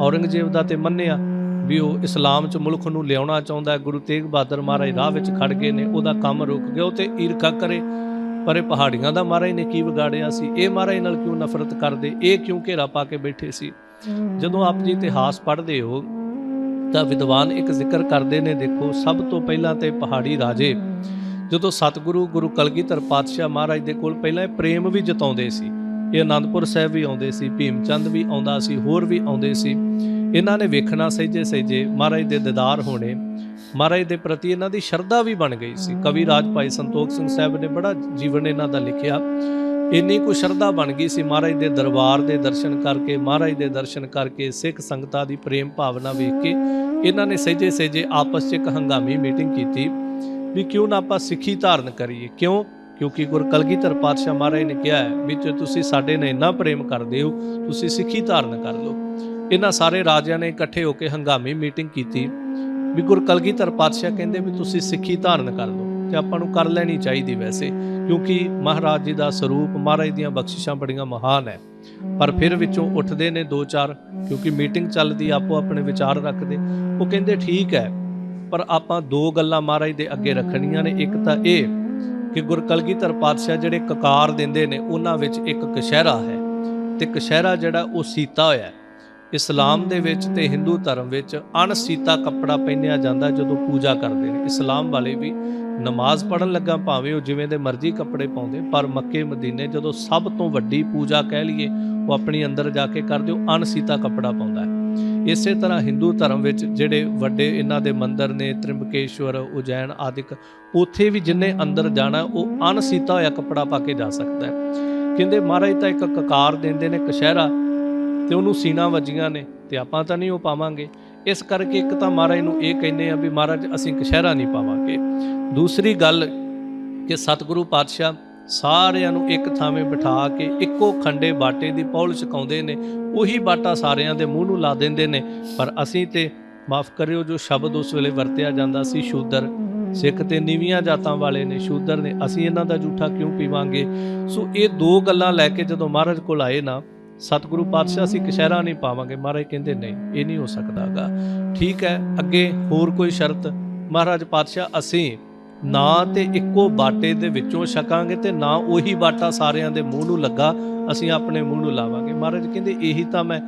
ਔਰੰਗਜ਼ੇਬ ਦਾ ਤੇ ਮੰਨਿਆ ਵੀ ਉਹ ਇਸਲਾਮ ਚ ਮੁਲਕ ਨੂੰ ਲਿਆਉਣਾ ਚਾਹੁੰਦਾ ਗੁਰੂ ਤੇਗ ਬਹਾਦਰ ਮਹਾਰਾਜ ਰਾਹ ਵਿੱਚ ਖੜ ਗਏ ਨੇ, ਉਹਦਾ ਕੰਮ ਰੁਕ ਗਿਆ, ਉਹ ਤੇ ਈਰਖਾ ਕਰੇ। ਪਰ ਇਹ ਪਹਾੜੀਆਂ ਦਾ ਮਹਾਰਾਜ ਨੇ ਕੀ ਵਿਗਾੜਿਆ ਸੀ? ਇਹ ਮਹਾਰਾਜ ਨਾਲ ਕਿਉਂ ਨਫ਼ਰਤ ਕਰਦੇ? ਇਹ ਕਿਉਂ ਘੇਰਾ ਪਾ ਕੇ ਬੈਠੇ ਸੀ? ਜਦੋਂ ਆਪ ਜੀ ਇਤਿਹਾਸ ਪੜ੍ਹਦੇ ਹੋ, ਤਾਂ ਵਿਦਵਾਨ ਇੱਕ ਜ਼ਿਕਰ ਕਰਦੇ ਨੇ, ਦੇਖੋ, ਸਭ ਤੋਂ ਪਹਿਲਾਂ ਤੇ ਪਹਾੜੀ ਰਾਜੇ, ਜਦੋਂ ਸਤਿਗੁਰੂ ਗੁਰੂ ਕਲਗੀਧਰ ਪਾਤਸ਼ਾਹ ਮਹਾਰਾਜ ਦੇ ਕੋਲ ਪਹਿਲਾਂ ਇਹ ਪ੍ਰੇਮ ਵੀ ਜਤਾਉਂਦੇ ਸੀ। ਇਹ ਆਨੰਦਪੁਰ ਸਾਹਿਬ ਵੀ ਆਉਂਦੇ ਸੀ, ਭੀਮਚੰਦ ਵੀ ਆਉਂਦਾ ਸੀ, ਹੋਰ ਵੀ ਆਉਂਦੇ ਸੀ। ਇਹਨਾਂ ਨੇ ਵੇਖਣਾ ਸਹਿਜੇ ਸਹਿਜੇ ਮਹਾਰਾਜ ਦੇ ਦੀਦਾਰ ਹੋਣੇ। ਮਹਾਰਾਜ ਦੇ ਪ੍ਰਤੀ ਇਹਨਾਂ ਦੀ ਸ਼ਰਧਾ ਵੀ ਬਣ ਗਈ ਸੀ। ਕਵੀ ਰਾਜ ਭਾਈ ਸੰਤੋਖ ਸਿੰਘ ਸਾਹਿਬ ਨੇ ਬੜਾ ਜੀਵਨ ਇਹਨਾਂ ਦਾ ਲਿਖਿਆ। ਇੰਨੀ ਕੁ ਸ਼ਰਧਾ ਬਣ ਗਈ ਸੀ ਮਹਾਰਾਜ ਦੇ ਦਰਬਾਰ ਦੇ ਦਰਸ਼ਨ ਕਰਕੇ, ਮਹਾਰਾਜ ਦੇ ਦਰਸ਼ਨ ਕਰਕੇ, ਸਿੱਖ ਸੰਗਤਾਂ ਦੀ ਪ੍ਰੇਮ ਭਾਵਨਾ ਵੇਖ ਕੇ ਇਹਨਾਂ ਨੇ ਸਹਿਜੇ ਸਹਿਜੇ ਆਪਸ 'ਚ ਇੱਕ ਹੰਗਾਮੀ ਮੀਟਿੰਗ ਕੀਤੀ ਵੀ ਕਿਉਂ ਨਾ ਆਪਾਂ ਸਿੱਖੀ ਧਾਰਨ ਕਰੀਏ? ਕਿਉਂ ਕਿਉਂਕਿ ਗੁਰ ਕਲਗੀਧਰ ਪਾਤਸ਼ਾਹ ਮਹਾਰਾਜ ਨੇ ਕਿਹਾ ਹੈ ਵੀ ਜੇ ਤੁਸੀਂ ਸਾਡੇ ਨਾਲ ਇੰਨਾ ਪ੍ਰੇਮ ਕਰਦੇ ਹੋ, ਤੁਸੀਂ ਸਿੱਖੀ ਧਾਰਨ ਕਰ ਲਓ। ਇਹਨਾਂ ਸਾਰੇ ਰਾਜਿਆਂ ਨੇ ਇਕੱਠੇ ਹੋ ਕੇ ਹੰਗਾਮੀ ਮੀਟਿੰਗ ਕੀਤੀ ਵੀ ਗੁਰ ਕਲਗੀਧਰ ਪਾਤਸ਼ਾਹ ਕਹਿੰਦੇ ਵੀ ਤੁਸੀਂ ਸਿੱਖੀ ਧਾਰਨ ਕਰ ਲਓ ਤੇ ਆਪਾਂ ਨੂੰ ਕਰ ਲੈਣੀ ਚਾਹੀਦੀ ਵੈਸੇ, ਕਿਉਂਕਿ ਮਹਾਰਾਜ ਜੀ ਦਾ ਸਰੂਪ, ਮਹਾਰਾਜ ਦੀਆਂ ਬਖਸ਼ਿਸ਼ਾਂ ਬੜੀਆਂ ਮਹਾਨ ਹੈ। ਪਰ ਫਿਰ ਵਿੱਚੋਂ ਉੱਠਦੇ ਨੇ ਦੋ ਚਾਰ, ਕਿਉਂਕਿ ਮੀਟਿੰਗ ਚੱਲਦੀ, ਆਪੋ ਆਪਣੇ ਵਿਚਾਰ ਰੱਖਦੇ। ਉਹ ਕਹਿੰਦੇ ਠੀਕ ਹੈ, ਪਰ ਆਪਾਂ ਦੋ ਗੱਲਾਂ ਮਹਾਰਾਜ ਦੇ ਅੱਗੇ ਰੱਖਣੀਆਂ ਨੇ, ਇੱਕ ਤਾਂ ਇਹ ਕਿ ਗੁਰ ਕਲਗੀਧਰ ਪਾਤਸ਼ਾਹ ਜਿਹੜੇ ਕਕਾਰ ਦਿੰਦੇ ਨੇ, ਉਹਨਾਂ ਵਿੱਚ ਇੱਕ ਕਸ਼ਹਿਰਾ ਹੈ ਤੇ ਕਸ਼ਹਿਰਾ ਜਿਹੜਾ ਉਹ ਸੀਤਾ ਹੋਇਆ ਹੈ। ਇਸਲਾਮ ਦੇ ਵਿੱਚ ਤੇ ਹਿੰਦੂ ਧਰਮ ਵਿੱਚ ਅਣਸੀਤਾ ਕੱਪੜਾ ਪਹਿਨਿਆ ਜਾਂਦਾ ਜਦੋਂ ਪੂਜਾ ਕਰਦੇ ਨੇ। ਇਸਲਾਮ ਵਾਲੇ ਵੀ ਨਮਾਜ਼ ਪੜਨ ਲੱਗਾ, ਭਾਵੇਂ ਉਹ ਜਿਵੇਂ ਦੇ ਮਰਜ਼ੀ ਕੱਪੜੇ ਪਾਉਂਦੇ, ਪਰ ਮੱਕੇ ਮਦੀਨੇ ਜਦੋਂ ਸਭ ਤੋਂ ਵੱਡੀ ਪੂਜਾ ਕਹਿ ਲਈਏ, ਉਹ ਆਪਣੀ ਅੰਦਰ ਜਾ ਕੇ ਕਰਦੇ, ਉਹ ਅਣਸੀਤਾ ਕੱਪੜਾ ਪਾਉਂਦਾ ਹੈ। ਇਸੇ ਤਰ੍ਹਾਂ ਹਿੰਦੂ ਧਰਮ ਵਿੱਚ ਜਿਹੜੇ ਵੱਡੇ ਇਹਨਾਂ ਦੇ ਮੰਦਰ ਨੇ, ਤ੍ਰਿੰਬਕੇਸ਼ਵਰ, ਉਜੈਨ ਆਦਿਕ, ਉੱਥੇ ਵੀ ਜਿੰਨੇ ਅੰਦਰ ਜਾਣਾ, ਉਹ ਅਣਸੀਤਾ ਹੋਇਆ ਕੱਪੜਾ ਪਾ ਕੇ ਜਾ ਸਕਦਾ ਹੈ। ਕਹਿੰਦੇ ਮਹਾਰਾਜ ਤਾਂ ਇੱਕ ਕਕਾਰ ਦਿੰਦੇ ਨੇ ਕਸ਼ਹਿਰਾ ਤੇ ਉਹਨੂੰ ਸੀਨਾ ਵੱਜੀਆਂ ਨੇ ਤੇ ਆਪਾਂ ਤਾਂ ਨਹੀਂ ਉਹ ਪਾਵਾਂਗੇ। ਇਸ ਕਰਕੇ ਇੱਕ ਤਾਂ ਮਹਾਰਾਜ ਨੂੰ ਇਹ ਕਹਿੰਦੇ ਆ ਵੀ ਮਹਾਰਾਜ ਅਸੀਂ ਕਸ਼ਹਿਰਾ ਨਹੀਂ ਪਾਵਾਂਗੇ। ਦੂਸਰੀ ਗੱਲ ਕਿ ਸਤਿਗੁਰੂ ਪਾਤਸ਼ਾਹ ਸਾਰਿਆਂ ਨੂੰ ਇੱਕ ਥਾਵੇਂ ਬਿਠਾ ਕੇ ਇੱਕੋ ਖੰਡੇ ਬਾਟੇ ਦੀ ਪੌਲ ਛਕਾਉਂਦੇ ਨੇ, ਉਹੀ ਬਾਟਾ ਸਾਰਿਆਂ ਦੇ ਮੂੰਹ ਨੂੰ ਲਾ ਦਿੰਦੇ ਨੇ। ਪਰ ਅਸੀਂ ਤੇ ਮਾਫ ਕਰਿਓ, ਜੋ ਸ਼ਬਦ ਉਸ ਵੇਲੇ ਵਰਤਿਆ ਜਾਂਦਾ ਸੀ, ਸ਼ੂਦਰ, ਸਿੱਖ ਤੇ ਨੀਵੀਆਂ ਜਾਤਾਂ ਵਾਲੇ ਨੇ, ਸ਼ੂਦਰ ਨੇ, ਅਸੀਂ ਇਹਨਾਂ ਦਾ ਝੂਠਾ ਕਿਉਂ ਪੀਵਾਂਗੇ? ਸੋ ਇਹ ਦੋ ਗੱਲਾਂ ਲੈ ਕੇ ਜਦੋਂ ਮਹਾਰਾਜ ਕੋਲ ਆਏ ਨਾ, ਸਤਿਗੁਰੂ ਪਾਤਸ਼ਾਹ ਅਸੀਂ ਕਸ਼ਹਿਰਾ ਨਹੀਂ ਪਾਵਾਂਗੇ। ਮਹਾਰਾਜ ਕਹਿੰਦੇ, ਨਹੀਂ, ਇਹ ਨਹੀਂ ਹੋ ਸਕਦਾਗਾ। ਠੀਕ ਹੈ, ਅੱਗੇ ਹੋਰ ਕੋਈ ਸ਼ਰਤ? ਮਹਾਰਾਜ ਪਾਤਸ਼ਾਹ, ਅਸੀਂ ਨਾ ਤੇ ਇੱਕੋ ਬਾਟੇ ਦੇ ਵਿੱਚੋਂ ਛਕਾਂਗੇ ਤੇ ਨਾ ਉਹੀ ਬਾਟਾ ਸਾਰਿਆਂ ਦੇ ਮੂੰਹ ਨੂੰ ਲੱਗਾ, ਅਸੀਂ ਆਪਣੇ ਮੂੰਹ ਨੂੰ ਲਾਵਾਂਗੇ। ਮਹਾਰਾਜ ਕਹਿੰਦੇ, ਇਹੀ ਤਾਂ ਮੈਂ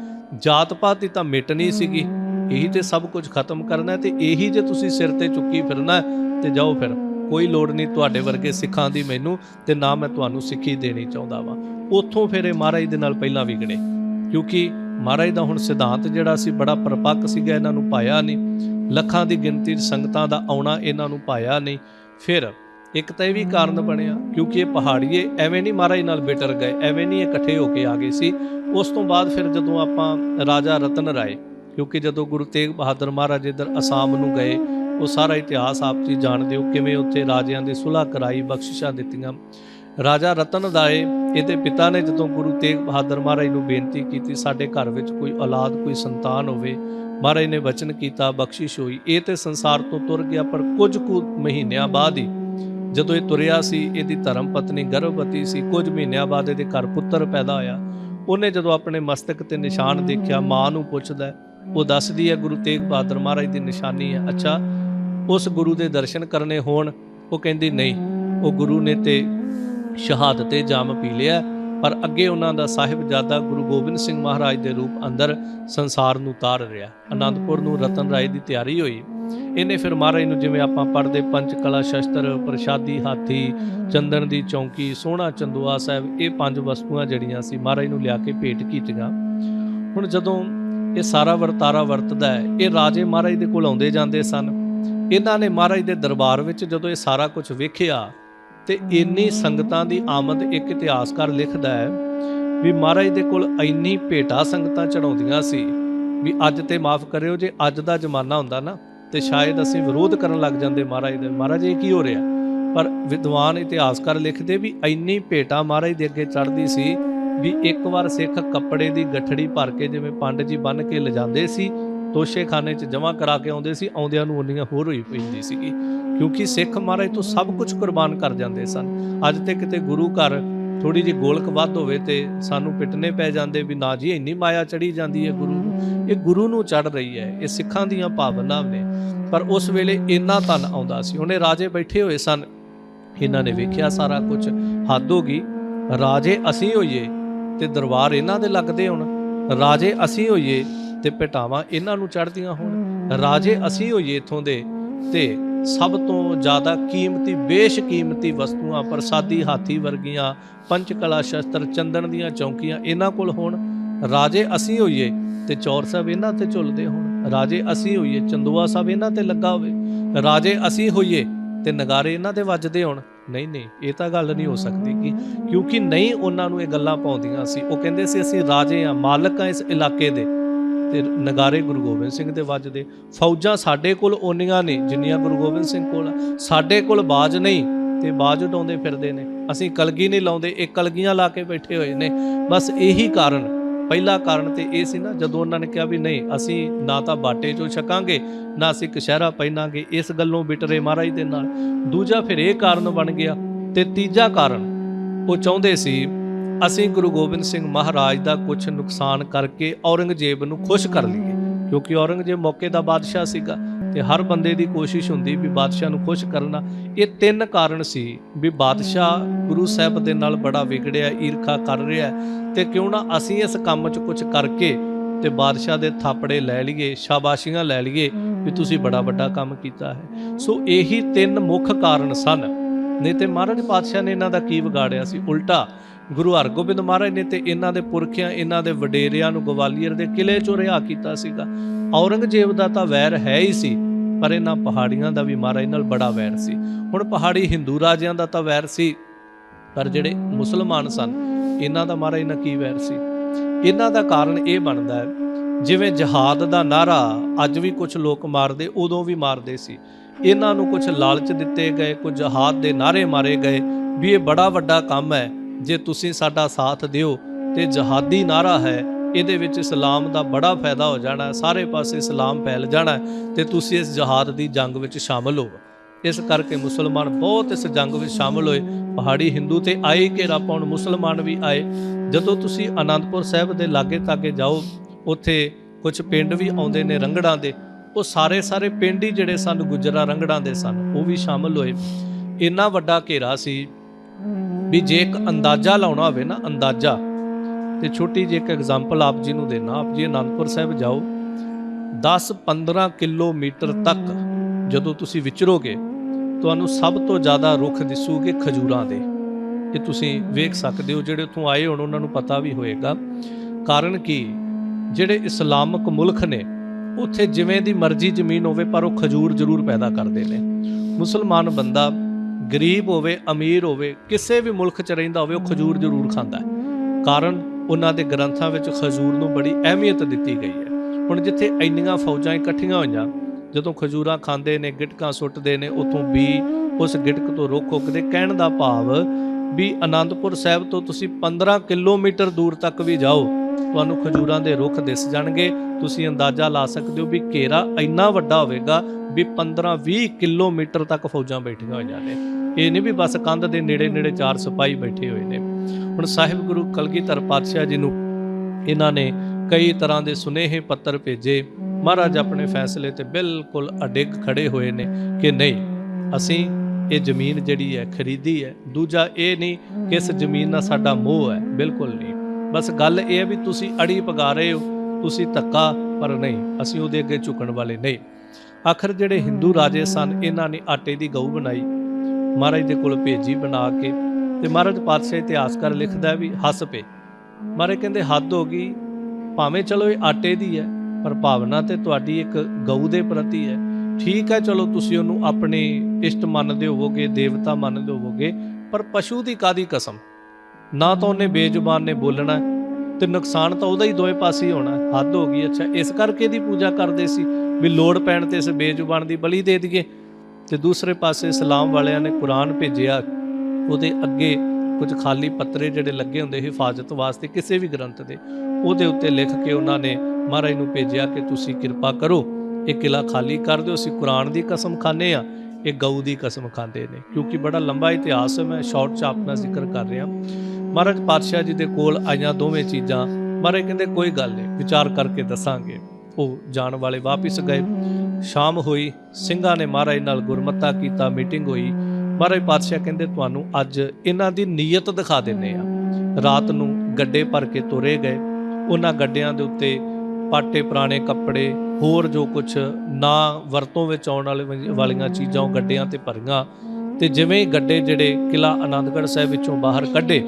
ਜਾਤ ਪਾਤ ਦੀ ਤਾਂ ਮਿਟਣੀ ਸੀਗੀ। ਇਹੀ ਤੇ ਸਭ ਕੁਝ ਖਤਮ ਕਰਨਾ ਹੈ ਤੇ ਇਹੀ ਜੇ ਤੁਸੀਂ ਸਿਰ ਤੇ ਚੁੱਕੀ ਫਿਰਨਾ ਹੈ ਤੇ ਜਾਓ ਫਿਰ। ਕੋਈ ਲੋੜ ਨਹੀਂ ਤੁਹਾਡੇ ਵਰਗੇ ਸਿੱਖਾਂ ਦੀ ਮੈਨੂੰ ਤੇ ਨਾ ਮੈਂ ਤੁਹਾਨੂੰ ਸਿੱਖੀ ਦੇਣੀ ਚਾਹੁੰਦਾ ਵਾਂ। ਉੱਥੋਂ ਫਿਰ ਇਹ ਮਹਾਰਾਜ ਦੇ ਨਾਲ ਪਹਿਲਾਂ ਵਿਗੜੇ। ਕਿਉਂਕਿ ਮਹਾਰਾਜ ਦਾ ਹੁਣ ਸਿਧਾਂਤ ਜਿਹੜਾ ਸੀ, ਬੜਾ ਪਰਪੱਕ ਸੀਗਾ, ਇਹਨਾਂ ਨੂੰ ਪਾਇਆ ਨਹੀਂ। ਲੱਖਾਂ ਦੀ ਗਿਣਤੀ 'ਚ ਸੰਗਤਾਂ ਦਾ ਆਉਣਾ ਇਹਨਾਂ ਨੂੰ ਪਾਇਆ ਨਹੀਂ। ਫਿਰ ਇੱਕ ਤਾਂ ਇਹ ਵੀ ਕਾਰਨ ਬਣਿਆ, ਕਿਉਂਕਿ ਇਹ ਪਹਾੜੀਏ ਐਵੇਂ ਨਹੀਂ ਮਹਾਰਾਜ ਨਾਲ ਬਿਟਰ ਗਏ, ਐਵੇਂ ਨਹੀਂ ਇਕੱਠੇ ਹੋ ਕੇ ਆ ਗਏ ਸੀ। ਉਸ ਤੋਂ ਬਾਅਦ ਫਿਰ ਜਦੋਂ ਆਪਾਂ ਰਾਜਾ ਰਤਨ ਰਾਏ, ਕਿਉਂਕਿ ਜਦੋਂ ਗੁਰੂ ਤੇਗ ਬਹਾਦਰ ਮਹਾਰਾਜ ਇੱਧਰ ਅਸਾਮ ਨੂੰ ਗਏ, ਉਹ ਸਾਰਾ ਇਤਿਹਾਸ ਆਪ ਜੀ ਜਾਣਦੇ ਹੋ ਕਿਵੇਂ ਉੱਥੇ ਰਾਜਿਆਂ ਦੇ ਸੁਲ੍ਹਾ ਕਰਾਈ, ਬਖਸ਼ਿਸ਼ਾਂ ਦਿੱਤੀਆਂ। ਰਾਜਾ ਰਤਨ ਰਾਏ, ਇਹਦੇ ਪਿਤਾ ਨੇ ਜਦੋਂ ਗੁਰੂ ਤੇਗ ਬਹਾਦਰ ਮਹਾਰਾਜ ਨੂੰ ਬੇਨਤੀ ਕੀਤੀ, ਸਾਡੇ ਘਰ ਵਿੱਚ ਕੋਈ ਔਲਾਦ, ਕੋਈ ਸੰਤਾਨ ਹੋਵੇ ਮਹਾਰਾਜ ਨੇ ਵਚਨ ਕੀਤਾ, ਬਖਸ਼ਿਸ਼ ਹੋਈ। ਇਹ ਤੇ ਸੰਸਾਰ ਤੋਂ ਤੁਰ ਗਿਆ, ਪਰ ਕੁਝ ਕੁ ਮਹੀਨਿਆਂ ਬਾਅਦ ਹੀ ਜਦੋਂ ਇਹ ਤੁਰਿਆ ਸੀ, ਇਹਦੀ ਧਰਮ ਪਤਨੀ ਗਰਭਵਤੀ ਸੀ, ਕੁਝ ਮਹੀਨਿਆਂ ਬਾਅਦ ਇਹਦੇ ਘਰ ਪੁੱਤਰ ਪੈਦਾ ਹੋਇਆ। ਉਹਨੇ ਜਦੋਂ ਆਪਣੇ ਮਸਤਕ ਤੇ ਨਿਸ਼ਾਨ ਦੇਖਿਆ, ਮਾਂ ਨੂੰ ਪੁੱਛਦਾ, ਉਹ ਦੱਸਦੀ ਹੈ, ਗੁਰੂ ਤੇਗ ਬਹਾਦਰ ਮਹਾਰਾਜ ਦੀ ਨਿਸ਼ਾਨੀ ਹੈ। ਅੱਛਾ, ਉਸ ਗੁਰੂ ਦੇ ਦਰਸ਼ਨ ਕਰਨੇ ਹੋਣ, ਉਹ ਕਹਿੰਦੀ, ਨਹੀਂ, ਉਹ ਗੁਰੂ ਨੇ ਤੇ ਸ਼ਹਾਦਤ ਤੇ ਜਾਮ ਪੀ ਲਿਆ ਪਰ ਅੱਗੇ ਉਹਨਾਂ ਦਾ ਸਾਹਿਬਜ਼ਾਦਾ ਗੁਰੂ ਗੋਬਿੰਦ ਸਿੰਘ ਮਹਾਰਾਜ ਦੇ ਰੂਪ ਅੰਦਰ ਸੰਸਾਰ ਨੂੰ ਤਾਰ ਰਿਹਾ। ਅਨੰਦਪੁਰ ਨੂੰ ਰਤਨ ਰਾਏ ਦੀ ਤਿਆਰੀ ਹੋਈ। ਇਹਨੇ ਫਿਰ ਮਹਾਰਾਜ ਨੂੰ ਜਿਵੇਂ ਆਪਾਂ ਪੜ੍ਹਦੇ ਪੰਜ ਕਲਾ ਸ਼ਸਤਰ, ਪ੍ਰਸ਼ਾਦੀ ਹਾਥੀ, ਚੰਦਨ ਦੀ ਚੌਂਕੀ, ਸੋਹਣਾ ਚੰਦੂਆ ਸਾਹਿਬ, ਇਹ ਪੰਜ ਵਸਤੂਆਂ ਜਿਹੜੀਆਂ ਸੀ ਮਹਾਰਾਜ ਨੂੰ ਲਿਆ ਕੇ ਭੇਟ ਕੀਤੀਆਂ। ਹੁਣ ਜਦੋਂ ਇਹ ਸਾਰਾ ਵਰਤਾਰਾ ਵਰਤਦਾ ਹੈ, ਇਹ ਰਾਜੇ ਮਹਾਰਾਜ ਦੇ ਕੋਲ ਆਉਂਦੇ ਜਾਂਦੇ ਸਨ। ਇਹਨਾਂ ਨੇ ਮਹਾਰਾਜ ਦੇ ਦਰਬਾਰ ਵਿੱਚ ਜਦੋਂ ਇਹ ਸਾਰਾ ਕੁਝ ਵੇਖਿਆ ਤੇ ਇੰਨੀ ਸੰਗਤਾਂ ਦੀ ਆਮਦ ਇੱਕ ਇਤਿਹਾਸਕਾਰ ਲਿਖਦਾ ਹੈ ਵੀ ਮਹਾਰਾਜ ਦੇ ਕੋਲ ਇੰਨੀ ਭੇਟਾ ਸੰਗਤਾਂ ਚੜਾਉਂਦੀਆਂ ਸੀ ਵੀ ਅੱਜ ਤੇ ਮਾਫ ਕਰਿਓ, ਜੇ ਅੱਜ ਦਾ ਜ਼ਮਾਨਾ ਹੁੰਦਾ ਨਾ, ਤੇ ਸ਼ਾਇਦ ਅਸੀਂ ਵਿਰੋਧ ਕਰਨ ਲੱਗ ਜਾਂਦੇ ਮਹਾਰਾਜ ਦੇ। ਮਹਾਰਾਜ, ਇਹ ਕੀ ਹੋ ਰਿਹਾ? ਪਰ ਵਿਦਵਾਨ ਇਤਿਹਾਸਕਾਰ ਲਿਖਦੇ ਵੀ ਇੰਨੀ ਭੇਟਾ ਮਹਾਰਾਜ ਦੇ ਅੱਗੇ ਚੜਦੀ ਸੀ ਵੀ ਇੱਕ ਵਾਰ ਸਿੱਖ ਕੱਪੜੇ ਦੀ ਗੱਠੜੀ ਭਰ ਕੇ ਜਿਵੇਂ ਪੰਡ ਜੀ ਬੰਨ ਕੇ ਲਿਜਾਂਦੇ ਸੀ, ਤੋਸ਼ੇਖਾਨੇ 'ਚ ਜਮ੍ਹਾਂ ਕਰਾ ਕੇ ਆਉਂਦੇ ਸੀ, ਆਉਂਦਿਆਂ ਨੂੰ ਉਨੀਆਂ ਹੋਰ ਹੋਈ ਪੈਂਦੀ ਸੀਗੀ। ਕਿਉਂਕਿ ਸਿੱਖ ਮਹਾਰਾਜ ਤੋਂ ਸਭ ਕੁਝ ਕੁਰਬਾਨ ਕਰ ਜਾਂਦੇ ਸਨ। ਅੱਜ ਤੇ ਕਿਤੇ ਗੁਰੂ ਘਰ ਥੋੜੀ ਜਿਹੀ ਗੋਲਕ ਵੱਧ ਹੋਵੇ ਤੇ ਸਾਨੂੰ ਪਿੱਟਨੇ ਪੈ ਜਾਂਦੇ ਵੀ ਨਾ ਜੀ, ਇੰਨੀ ਮਾਇਆ ਚੜੀ ਜਾਂਦੀ ਹੈ ਗੁਰੂ ਨੂੰ। ਇਹ ਗੁਰੂ ਨੂੰ ਚੜ ਰਹੀ ਹੈ, ਇਹ ਸਿੱਖਾਂ ਦੀਆਂ ਭਾਵਨਾਵਾਂ ਨੇ। ਪਰ ਉਸ ਵੇਲੇ ਇੰਨਾ ਧਨ ਆਉਂਦਾ ਸੀ। ਉਹਨੇ ਰਾਜੇ ਬੈਠੇ ਹੋਏ ਸਨ। ਇਹਨਾਂ ਨੇ ਵੇਖਿਆ ਸਾਰਾ ਕੁਝ। ਹੱਦ ਹੋ ਗਈ, ਰਾਜੇ ਅਸੀਂ ਹੋਈਏ ਤੇ ਦਰਬਾਰ ਇਹਨਾਂ ਦੇ ਲੱਗਦੇ ਹੁਣ। ਰਾਜੇ ਅਸੀਂ ਹੋਈਏ ਤੇ ਪਟਾਵਾਂ ਇਹਨਾਂ ਨੂੰ ਚੜਦੀਆਂ ਹੋਣ। ਰਾਜੇ ਅਸੀਂ ਹੋਈਏ ਇਥੋਂ ਦੇ ਤੇ ਸਭ ਤੋਂ ਜ਼ਿਆਦਾ ਕੀਮਤੀ, ਬੇਸ਼ਕੀਮਤੀ ਵਸਤੂਆਂ ਪ੍ਰਸਾਦੀ ਹਾਥੀ ਵਰਗੀਆਂ ਪੰਚਕਲਾ ਸ਼ਸਤਰ ਚੰਦਨ ਦੀਆਂ ਚੌਂਕੀਆਂ ਇਹਨਾਂ ਕੋਲ ਹੋਣ। ਰਾਜੇ ਅਸੀਂ ਹੋਈਏ ਤੇ ਚੌਰ ਸਾਹਿਬ ਇਹਨਾਂ ਤੇ ਝੁੱਲਦੇ ਹੋਣ। ਰਾਜੇ ਅਸੀਂ ਹੋਈਏ, ਚੰਦੂਆ ਸਾਹਿਬ ਇਹਨਾਂ ਤੇ ਲੱਗਾ ਹੋਵੇ। ਰਾਜੇ ਅਸੀਂ ਹੋਈਏ ਤੇ ਨਗਾਰੇ ਇਹਨਾਂ ਦੇ ਵੱਜਦੇ ਹੋਣ। ਨਹੀਂ ਨਹੀਂ, ਇਹ ਤਾਂ ਗੱਲ ਨਹੀਂ ਹੋ ਸਕਦੀ ਕਿ ਕਿਉਂਕਿ ਨਹੀਂ ਉਹਨਾਂ ਨੂੰ ਇਹ ਗੱਲਾਂ ਪਾਉਂਦੀਆਂ ਸੀ। ਉਹ ਕਹਿੰਦੇ ਸੀ, ਅਸੀਂ ਰਾਜੇ ਆ ਮਾਲਕ ਆ ਇਸ ਇਲਾਕੇ ਦੇ। ਤੇ ਨਗਾਰੇ ਗੁਰੂ ਗੋਬਿੰਦ ਸਿੰਘ ਦੇ ਵੱਜਦੇ ਫੌਜਾਂ ਸਾਡੇ ਕੋਲ ਓਨੀਆਂ ਨੇ, ਜਿੰਨੀਆਂ ਗੁਰੂ ਗੋਬਿੰਦ ਸਿੰਘ ਕੋਲ ਆ। ਸਾਡੇ ਕੋਲ ਬਾਜ ਨਹੀਂ ਤੇ ਬਾਜ ਉਡਾਉਂਦੇ ਫਿਰਦੇ ਨੇ। ਅਸੀਂ ਕਲਗੀ ਨਹੀਂ ਲਾਉਂਦੇ, ਇਹ ਕਲਗੀਆਂ ਲਾ ਕੇ ਬੈਠੇ ਹੋਏ ਨੇ। ਬਸ ਇਹੀ ਕਾਰਨ, ਪਹਿਲਾ ਕਾਰਨ ਤੇ ਇਹ ਸੀ ਨਾ, ਜਦੋਂ ਉਹਨਾਂ ਨੇ ਕਿਹਾ ਵੀ ਨਹੀਂ, ਅਸੀਂ ਨਾ ਤਾਂ ਬਾਟੇ ਚੋਂ ਛਕਾਂਗੇ, ਨਾ ਅਸੀਂ ਕਸ਼ਹਿਰਾ ਪਹਿਨਾਂਗੇ, ਇਸ ਗੱਲੋਂ ਬਿਟਰੇ ਮਹਾਰਾਜ ਦੇ ਨਾਲ। ਦੂਜਾ ਫਿਰ ਇਹ ਕਾਰਨ ਬਣ ਗਿਆ ਤੇ ਤੀਜਾ ਕਾਰਨ ਉਹ ਚਾਹੁੰਦੇ ਸੀ ਅਸੀਂ ਗੁਰੂ ਗੋਬਿੰਦ ਸਿੰਘ ਮਹਾਰਾਜ ਦਾ ਕੁਝ ਨੁਕਸਾਨ ਕਰਕੇ ਔਰੰਗਜ਼ੇਬ ਨੂੰ ਖੁਸ਼ ਕਰ ਲਈਏ, ਕਿਉਂਕਿ ਔਰੰਗਜ਼ੇਬ ਮੌਕੇ ਦਾ ਬਾਦਸ਼ਾਹ ਸੀਗਾ ਤੇ ਹਰ ਬੰਦੇ ਦੀ ਕੋਸ਼ਿਸ਼ ਹੁੰਦੀ ਵੀ ਬਾਦਸ਼ਾਹ ਨੂੰ ਖੁਸ਼ ਕਰਨਾ ਇਹ ਤਿੰਨ ਕਾਰਨ ਸੀ ਵੀ ਬਾਦਸ਼ਾਹ ਗੁਰੂ ਸਾਹਿਬ ਦੇ ਨਾਲ ਬੜਾ ਵਿਗੜਿਆ, ਈਰਖਾ ਕਰ ਰਿਹਾ ਤੇ ਕਿਉਂ ਨਾ ਅਸੀਂ ਇਸ ਕੰਮ 'ਚ ਕੁਝ ਕਰਕੇ ਤੇ ਬਾਦਸ਼ਾਹ ਦੇ ਥਾਪੜੇ ਲੈ ਲਈਏ, ਸ਼ਾਬਾਸ਼ੀਆਂ ਲੈ ਲਈਏ ਵੀ ਤੁਸੀਂ ਬੜਾ ਵੱਡਾ ਕੰਮ ਕੀਤਾ ਹੈ। ਸੋ ਇਹੀ ਤਿੰਨ ਮੁੱਖ ਕਾਰਨ ਸਨ। ਨਹੀਂ ਤੇ ਮਹਾਰਾਜ ਪਾਤਸ਼ਾਹ ਨੇ ਇਹਨਾਂ ਦਾ ਕੀ ਵਿਗਾੜਿਆ ਸੀ? ਉਲਟਾ ਗੁਰੂ ਹਰਗੋਬਿੰਦ ਮਹਾਰਾਜ ਨੇ ਤੇ ਇਹਨਾਂ ਦੇ ਪੁਰਖਿਆਂ, ਇਹਨਾਂ ਦੇ ਵਡੇਰਿਆਂ ਨੂੰ ਗਵਾਲੀਅਰ ਦੇ ਕਿਲੇ ਚੋਂ ਰਿਹਾ ਕੀਤਾ ਸੀਗਾ। ਔਰੰਗਜ਼ੇਬ ਦਾ ਤਾਂ ਵੈਰ ਹੈ ਹੀ ਸੀ, ਪਰ ਇਹਨਾਂ ਪਹਾੜੀਆਂ ਦਾ ਵੀ ਮਹਾਰਾਜ ਨਾਲ ਬੜਾ ਵੈਰ ਸੀ। ਹੁਣ ਪਹਾੜੀ ਹਿੰਦੂ ਰਾਜਿਆਂ ਦਾ ਤਾਂ ਵੈਰ ਸੀ, ਪਰ ਜਿਹੜੇ ਮੁਸਲਮਾਨ ਸਨ, ਇਹਨਾਂ ਦਾ ਮਹਾਰਾਜ ਨਾਲ ਕੀ ਵੈਰ ਸੀ? ਇਹਨਾਂ ਦਾ ਕਾਰਨ ਇਹ ਬਣਦਾ ਹੈ, ਜਿਵੇਂ ਜਹਾਦ ਦਾ ਨਾਰਾ ਅੱਜ ਵੀ ਕੁਝ ਲੋਕ ਮਾਰਦੇ, ਉਦੋਂ ਵੀ ਮਾਰਦੇ ਸੀ। ਇਹਨਾਂ ਨੂੰ ਕੁਝ ਲਾਲਚ ਦਿੱਤੇ ਗਏ ਕੁਝ ਜਹਾਦ ਦੇ ਨਾਰੇ ਮਾਰੇ ਗਏ, ਵੀ ਇਹ ਬੜਾ ਵੱਡਾ ਕੰਮ ਹੈ ਜੇ ਤੁਸੀਂ ਸਾਡਾ ਸਾਥ ਦਿਓ ਤੇ ਜਹਾਦੀ ਨਾਰਾ ਹੈ, ਇਹਦੇ ਵਿੱਚ ਇਸਲਾਮ ਦਾ ਬੜਾ ਫਾਇਦਾ ਹੋ ਜਾਣਾ ਸਾਰੇ ਪਾਸੇ ਇਸਲਾਮ ਫੈਲ ਜਾਣਾ ਹੈ ਤੇ ਤੁਸੀਂ ਇਸ ਜਹਾਦ ਦੀ ਜੰਗ ਵਿੱਚ ਸ਼ਾਮਲ ਹੋਵੋ। ਇਸ ਕਰਕੇ ਮੁਸਲਮਾਨ ਬਹੁਤ ਇਸ ਜੰਗ ਵਿੱਚ ਸ਼ਾਮਲ ਹੋਏ। ਪਹਾੜੀ ਹਿੰਦੂ ਤੇ ਆਏ ਘੇਰਾ ਪਾਉਣ ਮੁਸਲਮਾਨ ਵੀ ਆਏ। ਜਦੋਂ ਤੁਸੀਂ ਆਨੰਦਪੁਰ ਸਾਹਿਬ ਦੇ ਲਾਗੇ ਤਾਗੇ ਜਾਓ, ਉੱਥੇ ਕੁਝ ਪਿੰਡ ਵੀ ਆਉਂਦੇ ਨੇ ਰੰਗੜਾਂ ਦੇ। ਉਹ ਸਾਰੇ ਸਾਰੇ ਪਿੰਡ ਹੀ ਜਿਹੜੇ ਸਨ ਗੁਜਰਾ ਰੰਗੜਾਂ ਦੇ ਸਨ, ਉਹ ਵੀ ਸ਼ਾਮਲ ਹੋਏ। ਇੰਨਾ ਵੱਡਾ ਘੇਰਾ ਸੀ ਵੀ ਜੇ ਇੱਕ ਅੰਦਾਜ਼ਾ ਲਾਉਣਾ ਹੋਵੇ ਨਾ, ਅੰਦਾਜ਼ਾ, ਤੇ ਛੋਟੀ ਜਿਹੀ ਇੱਕ ਐਗਜ਼ਾਮਪਲ ਆਪ ਜੀ ਨੂੰ ਦੇਣਾ। ਆਪ ਜੀ ਅਨੰਦਪੁਰ ਸਾਹਿਬ ਜਾਓ। 10-15 ਕਿਲੋਮੀਟਰ ਤੱਕ ਜਦੋਂ ਤੁਸੀਂ ਵਿਚਰੋਗੇ, ਤੁਹਾਨੂੰ ਸਭ ਤੋਂ ਜ਼ਿਆਦਾ ਰੁੱਖ ਦਿਸੂਗੇ ਖਜੂਰਾਂ ਦੇ। ਇਹ ਤੁਸੀਂ ਵੇਖ ਸਕਦੇ ਹੋ, ਜਿਹੜੇ ਉੱਥੋਂ ਆਏ ਹੋਣ, ਉਹਨਾਂ ਨੂੰ ਪਤਾ ਵੀ ਹੋਏਗਾ। ਕਾਰਨ ਕੀ? ਜਿਹੜੇ ਇਸਲਾਮਿਕ ਮੁਲਕ ਨੇ, ਉੱਥੇ ਜਿਵੇਂ ਦੀ ਮਰਜ਼ੀ ਜ਼ਮੀਨ ਹੋਵੇ, ਪਰ ਉਹ ਖਜੂਰ ਜ਼ਰੂਰ ਪੈਦਾ ਕਰਦੇ ਨੇ। ਮੁਸਲਮਾਨ ਬੰਦਾ ਗਰੀਬ ਹੋਵੇ, ਅਮੀਰ ਹੋਵੇ, ਕਿਸੇ ਵੀ ਮੁਲਕ 'ਚ ਰਹਿੰਦਾ ਹੋਵੇ, ਉਹ ਖਜੂਰ ਜ਼ਰੂਰ ਖਾਂਦਾ ਹੈ। ਕਾਰਨ ਉਹਨਾਂ ਦੇ ਗ੍ਰੰਥਾਂ ਵਿੱਚ ਖਜੂਰ ਨੂੰ ਬੜੀ ਅਹਿਮੀਅਤ ਦਿੱਤੀ ਗਈ ਹੈ। ਹੁਣ ਜਿੱਥੇ ਇੰਨੀਆਂ ਫੌਜਾਂ ਇਕੱਠੀਆਂ ਹੋਈਆਂ, ਜਦੋਂ ਖਜੂਰਾਂ ਖਾਂਦੇ ਨੇ, ਗਿਟਕਾਂ ਸੁੱਟਦੇ ਨੇ, ਉਥੋਂ ਵੀ ਉਸ ਗਿਟਕ ਤੋਂ ਰੁੱਖ ਉੱਗਦੇ ਕਹਿਣ ਦਾ ਭਾਵ ਵੀ ਆਨੰਦਪੁਰ ਸਾਹਿਬ ਤੋਂ ਤੁਸੀਂ 15 ਕਿਲੋਮੀਟਰ ਦੂਰ ਤੱਕ ਵੀ ਜਾਓ ਤੁਹਾਨੂੰ ਖਜੂਰਾਂ ਦੇ ਰੁੱਖ ਦਿਸ ਜਾਣਗੇ। ਤੁਸੀਂ ਅੰਦਾਜ਼ਾ ਲਾ ਸਕਦੇ ਹੋ ਵੀ ਘੇਰਾ ਇੰਨਾ ਵੱਡਾ ਹੋਵੇਗਾ ਵੀ 15-20 ਕਿਲੋਮੀਟਰ ਤੱਕ ਫੌਜਾਂ ਬੈਠੀਆਂ ਹੋਈਆਂ ਨੇ। ਇਹ ਨਹੀਂ ਵੀ ਬਸ ਕੰਧ ਦੇ ਨੇੜੇ ਨੇੜੇ ਚਾਰ ਸਿਪਾਹੀ ਬੈਠੇ ਹੋਏ ਨੇ। ਹੁਣ ਸਾਹਿਬ ਗੁਰੂ ਕਲਗੀਧਰ ਪਾਤਸ਼ਾਹ ਜੀ ਨੂੰ ਇਹਨਾਂ ਨੇ ਕਈ ਤਰ੍ਹਾਂ ਦੇ ਸੁਨੇਹੇ ਪੱਤਰ ਭੇਜੇ। ਮਹਾਰਾਜ ਆਪਣੇ ਫੈਸਲੇ ਤੇ ਬਿਲਕੁਲ ਅਡਿੱਗ ਖੜੇ ਹੋਏ ਨੇ ਕਿ ਨਹੀਂ, ਅਸੀਂ ਇਹ ਜ਼ਮੀਨ ਜਿਹੜੀ ਹੈ ਖਰੀਦੀ ਹੈ। ਦੂਜਾ ਇਹ ਨਹੀਂ ਕਿ ਇਸ ਜ਼ਮੀਨ ਨਾਲ ਸਾਡਾ ਮੋਹ ਹੈ। ਬਿਲਕੁਲ ਨਹੀਂ। ਬਸ ਗੱਲ ਇਹ ਹੈ ਵੀ ਤੁਸੀਂ ਅੜੀ ਪਗਾ ਰਹੇ ਹੋ, ਤੁਸੀਂ ਧੱਕਾ, ਪਰ ਨਹੀਂ, ਅਸੀਂ ਉਹਦੇ ਅੱਗੇ ਝੁਕਣ ਵਾਲੇ ਨਹੀਂ। ਆਖਰ ਜਿਹੜੇ ਹਿੰਦੂ ਰਾਜੇ ਸਨ, ਇਹਨਾਂ ਨੇ ਆਟੇ ਦੀ ਗਊ ਬਣਾਈ। ਮਹਾਰਾਜ ਦੇ ਕੋਲ ਭੇਜੀ ਬਣਾ ਕੇ ਤੇ ਮਹਾਰਾਜ ਪਾਤਸ਼ਾਹ ਇਤਿਹਾਸਕਾਰ ਲਿਖਦਾ ਵੀ ਹੱਸ ਪਏ। ਮਹਾਰਾਜ ਕਹਿੰਦੇ, ਹੱਦ ਹੋ ਗਈ, ਭਾਵੇਂ ਚਲੋ ਇਹ ਆਟੇ ਦੀ ਹੈ, ਪਰ ਭਾਵਨਾ ਤੇ ਤੁਹਾਡੀ ਇੱਕ ਗਊ ਦੇ ਪ੍ਰਤੀ ਹੈ। ਠੀਕ ਹੈ, ਚਲੋ ਤੁਸੀਂ ਉਹਨੂੰ ਆਪਣੇ ਇਸ਼ਟ ਮੰਨਦੇ ਹੋਵੋਗੇ, ਦੇਵਤਾ ਮੰਨਦੇ ਹੋਵੋਗੇ, ਪਰ ਪਸ਼ੂ ਦੀ ਕਾਦੀ ਕਸਮ? ਨਾ ਤਾਂ ਉਹਨੇ ਬੇਜ਼ੁਬਾਨ ਨੇ ਬੋਲਣਾ ਹੈ, ਤੇ ਨੁਕਸਾਨ ਤਾਂ ਉਹਦਾ ਹੀ ਦੋਵੇਂ ਪਾਸੇ ਹੀ ਹੋਣਾ ਹੱਦ ਹੋ ਗਈ। ਅੱਛਾ ਇਸ ਕਰਕੇ ਦੀ ਪੂਜਾ ਕਰਦੇ ਸੀ ਵੀ ਲੋੜ ਪੈਣ ਤੇ ਇਸ ਬੇਜ਼ੁਬਾਨ ਦੀ ਬਲੀ ਦੇ ਦਈਏ। ਤੇ ਦੂਸਰੇ ਪਾਸੇ ਇਸਲਾਮ ਵਾਲਿਆਂ ਨੇ ਕੁਰਾਨ ਭੇਜਿਆ ਉਹਦੇ ਅੱਗੇ ਕੁਝ ਖਾਲੀ ਪੱਤਰੇ ਜਿਹੜੇ ਲੱਗੇ ਹੁੰਦੇ ਹਿਫਾਜ਼ਤ ਵਾਸਤੇ ਕਿਸੇ ਵੀ ਗ੍ਰੰਥ ਦੇ ਉਹਦੇ ਉੱਤੇ ਲਿਖ ਕੇ ਉਹਨਾਂ ਨੇ ਮਹਾਰਾਜ ਨੂੰ ਭੇਜਿਆ ਕਿ ਤੁਸੀਂ ਕਿਰਪਾ ਕਰੋ ਇਹ ਕਿਲਾ ਖਾਲੀ ਕਰ ਦਿਓ। ਅਸੀਂ ਕੁਰਾਨ ਦੀ ਕਸਮ ਖਾਂਦੇ ਆ ਇਹ ਗਊ ਦੀ ਕਸਮ ਖਾਂਦੇ ਨੇ। ਕਿਉਂਕਿ ਬੜਾ ਲੰਬਾ ਇਤਿਹਾਸ ਹੈ ਮੈਂ ਸ਼ਾਰਟ ਚ ਆਪਣਾ ਜ਼ਿਕਰ ਕਰ ਰਿਹਾ। ਮਹਾਰਾਜ ਪਾਤਸ਼ਾਹ ਜੀ ਦੇ ਕੋਲ ਆਈਆਂ ਦੋਵੇਂ ਚੀਜ਼ਾਂ, ਮਹਾਰਾਜ ਕਹਿੰਦੇ ਕੋਈ ਗੱਲ ਨਹੀਂ, ਵਿਚਾਰ ਕਰਕੇ ਦੱਸਾਂਗੇ। ਉਹ ਜਾਣ ਵਾਲੇ ਵਾਪਿਸ ਗਏ। ਸ਼ਾਮ ਹੋਈ, ਸਿੰਘਾਂ ਨੇ ਮਹਾਰਾਜ ਨਾਲ ਗੁਰਮਤਾ ਕੀਤਾ, ਮੀਟਿੰਗ ਹੋਈ। ਮਹਾਰਾਜ ਪਾਤਸ਼ਾਹ ਕਹਿੰਦੇ, ਤੁਹਾਨੂੰ ਅੱਜ ਇਹਨਾਂ ਦੀ ਨੀਅਤ ਦਿਖਾ ਦਿੰਨੇ ਆ ਰਾਤ ਨੂੰ ਗੱਡੇ ਭਰ ਕੇ ਤੁਰੇ ਗਏ। ਉਹਨਾਂ ਗੱਡਿਆਂ ਦੇ ਉੱਤੇ ਪਾਟੇ, ਪੁਰਾਣੇ ਕੱਪੜੇ, ਹੋਰ ਜੋ ਕੁਝ ਨਾ ਵਰਤੋਂ ਵਿੱਚ ਆਉਣ ਵਾਲੇ ਵਾਲੀਆਂ ਚੀਜ਼ਾਂ ਉਹ ਗੱਡਿਆਂ ਤੇ ਭਰੀਆਂ। ਤੇ ਜਿਵੇਂ ਹੀ ਗੱਡੇ ਜਿਹੜੇ ਕਿਲਾ ਆਨੰਦਗੜ੍ਹ ਸਾਹਿਬ ਵਿੱਚੋਂ ਬਾਹਰ ਕੱਢੇ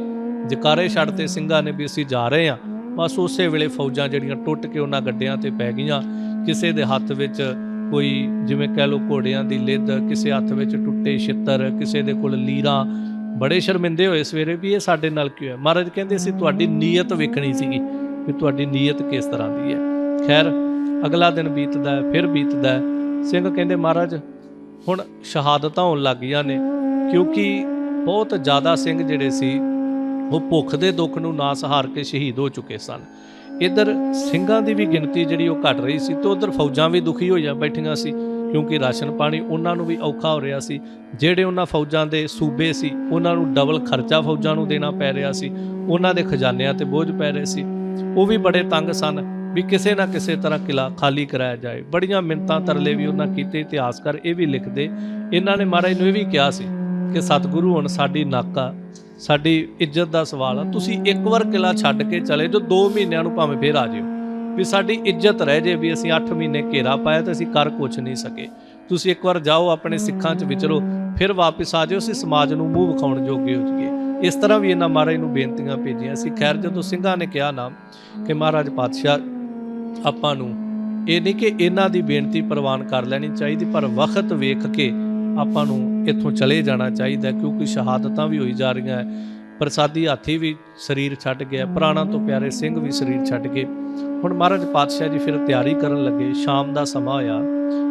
ਜਕਾਰੇ ਛੱਡਤੇ ਸਿੰਘਾਂ ਨੇ ਵੀ ਅਸੀਂ ਜਾ ਰਹੇ ਹਾਂ। ਬਸ ਉਸੇ ਵੇਲੇ ਫੌਜਾਂ ਜਿਹੜੀਆਂ ਟੁੱਟ ਕੇ ਉਹਨਾਂ ਗੱਡਿਆਂ ਤੇ ਪੈ ਗਈਆਂ। ਕਿਸੇ ਦੇ ਹੱਥ ਵਿੱਚ ਕੋਈ ਜਿਵੇਂ ਕਹਿ ਲਓ ਘੋੜਿਆਂ ਦੀ ਲਿੱਦ, ਕਿਸੇ ਹੱਥ ਵਿੱਚ ਟੁੱਟੇ ਛਿੱਤਰ, ਕਿਸੇ ਦੇ ਕੋਲ ਲੀਰਾਂ। ਬੜੇ ਸ਼ਰਮਿੰਦੇ ਹੋਏ ਸਵੇਰੇ ਵੀ ਇਹ ਸਾਡੇ ਨਾਲ ਕਿਉਂ ਹੈ? ਮਹਾਰਾਜ ਕਹਿੰਦੇ ਸੀ, ਤੁਹਾਡੀ ਨੀਅਤ ਵੇਖਣੀ ਸੀਗੀ ਵੀ ਤੁਹਾਡੀ ਨੀਅਤ ਕਿਸ ਤਰ੍ਹਾਂ ਦੀ ਹੈ। ਖੈਰ, ਅਗਲਾ ਦਿਨ ਬੀਤਦਾ ਹੈ, ਫਿਰ ਬੀਤਦਾ ਹੈ। ਸਿੰਘ ਕਹਿੰਦੇ, ਮਹਾਰਾਜ, ਹੁਣ ਸ਼ਹਾਦਤਾਂ ਹੋਣ ਲੱਗ ਗਈਆਂ ਨੇ, ਕਿਉਂਕਿ ਬਹੁਤ ਜ਼ਿਆਦਾ ਸਿੰਘ ਜਿਹੜੇ ਸੀ ਉਹ ਭੁੱਖ ਦੇ ਦੁੱਖ ਨੂੰ ਨਾ ਸਹਾਰ ਕੇ ਸ਼ਹੀਦ ਹੋ ਚੁੱਕੇ ਸਨ। ਇਧਰ ਸਿੰਘਾਂ ਦੀ ਵੀ ਗਿਣਤੀ ਜਿਹੜੀ ਉਹ ਘਟ ਰਹੀ ਸੀ ਤੇ ਉਧਰ ਫੌਜਾਂ ਵੀ ਦੁਖੀ ਹੋਈਆਂ ਬੈਠੀਆਂ ਸੀ, ਕਿਉਂਕਿ ਰਾਸ਼ਨ ਪਾਣੀ ਉਹਨਾਂ ਨੂੰ ਵੀ ਔਖਾ ਹੋ ਰਿਹਾ ਸੀ। ਜਿਹੜੇ ਉਹਨਾਂ ਫੌਜਾਂ ਦੇ ਸੂਬੇ ਸੀ, ਉਹਨਾਂ ਨੂੰ ਡਬਲ ਖਰਚਾ ਫੌਜਾਂ ਨੂੰ ਦੇਣਾ ਪੈ ਰਿਹਾ ਸੀ, ਉਹਨਾਂ ਦੇ ਖਜ਼ਾਨਿਆਂ ਤੇ ਬੋਝ ਪੈ ਰਹੇ ਸੀ। ਉਹ ਵੀ ਬੜੇ ਤੰਗ ਸਨ ਵੀ ਕਿਸੇ ਨਾ ਕਿਸੇ ਤਰ੍ਹਾਂ ਕਿਲਾ ਖਾਲੀ ਕਰਾਇਆ ਜਾਏ। ਬੜੀਆਂ ਮਿੰਤਾਂ ਤਰਲੇ ਵੀ ਉਹਨਾਂ ਕੀਤੇ, ਇਤਿਹਾਸਕਾਰ ਇਹ ਵੀ ਲਿਖਦੇ। ਇਹਨਾਂ ਨੇ ਮਹਾਰਾਜ ਨੂੰ ਇਹ ਵੀ ਕਿਹਾ ਸੀ ਕਿ ਸਤਿਗੁਰੂ ਹੁਣ ਸਾਡੀ ਨਾਕਾ ਸਾਡੀ ਇੱਜ਼ਤ ਦਾ ਸਵਾਲ ਆ। ਤੁਸੀਂ ਇੱਕ ਵਾਰ ਕਿਲਾ ਛੱਡ ਕੇ ਚਲੇ ਜੋ 2 ਮਹੀਨਿਆਂ ਨੂੰ ਭਾਵੇਂ ਫੇਰ ਆ ਜਿਓ। ਵੀ ਸਾਡੀ ਇੱਜ਼ਤ ਰਹਿ ਜੇ ਵੀ ਅਸੀਂ 8 ਮਹੀਨੇ ਘੇਰਾ ਪਾਇਆ ਤੇ ਅਸੀਂ ਕਰ ਕੁਛ ਨਹੀਂ ਸਕੇ। ਤੁਸੀਂ ਇੱਕ ਵਾਰ ਜਾਓ, ਆਪਣੇ ਸਿੱਖਾਂ 'ਚ ਵਿਚਰੋ, ਫਿਰ ਵਾਪਸ ਆ ਜਾਓ। ਅਸੀਂ ਸਮਾਜ ਨੂੰ ਮੂੰਹ ਵਿਖਾਉਣ ਜੋਗੇ ਹੋ ਜਾਈਏ। ਇਸ ਤਰ੍ਹਾਂ ਵੀ ਇਹਨਾਂ ਮਹਾਰਾਜ ਨੂੰ ਬੇਨਤੀਆਂ ਭੇਜੀਆਂ। ਸੀ ਖੈਰ ਜਦੋਂ ਸਿੰਘਾਂ ਨੇ ਕਿਹਾ ਨਾ ਕਿ ਮਹਾਰਾਜ ਪਾਤਸ਼ਾਹ, ਆਪਾਂ ਨੂੰ ਇਹ ਨਹੀਂ ਕਿ ਇਹਨਾਂ ਦੀ ਬੇਨਤੀ ਪ੍ਰਵਾਨ ਕਰ ਲੈਣੀ ਚਾਹੀਦੀ, ਪਰ ਵਕਤ ਵੇਖ ਕੇ ਆਪਾਂ ਨੂੰ ਇੱਥੋਂ ਚਲੇ ਜਾਣਾ ਚਾਹੀਦਾ ਕਿਉਂਕਿ ਸ਼ਹਾਦਤਾਂ ਵੀ ਹੋਈ ਜਾ ਰਹੀਆਂ ਹੈ। ਪ੍ਰਸਾਦੀ ਹਾਥੀ ਵੀ ਸਰੀਰ ਛੱਡ ਗਿਆ, ਪ੍ਰਾਣਾ ਤੋਂ ਪਿਆਰੇ ਸਿੰਘ ਵੀ ਸਰੀਰ ਛੱਡ ਗਏ। ਹੁਣ ਮਹਾਰਾਜ ਪਾਤਸ਼ਾਹ ਜੀ ਫਿਰ ਤਿਆਰੀ ਕਰਨ ਲੱਗੇ, ਸ਼ਾਮ ਦਾ ਸਮਾਂ ਹੋਇਆ।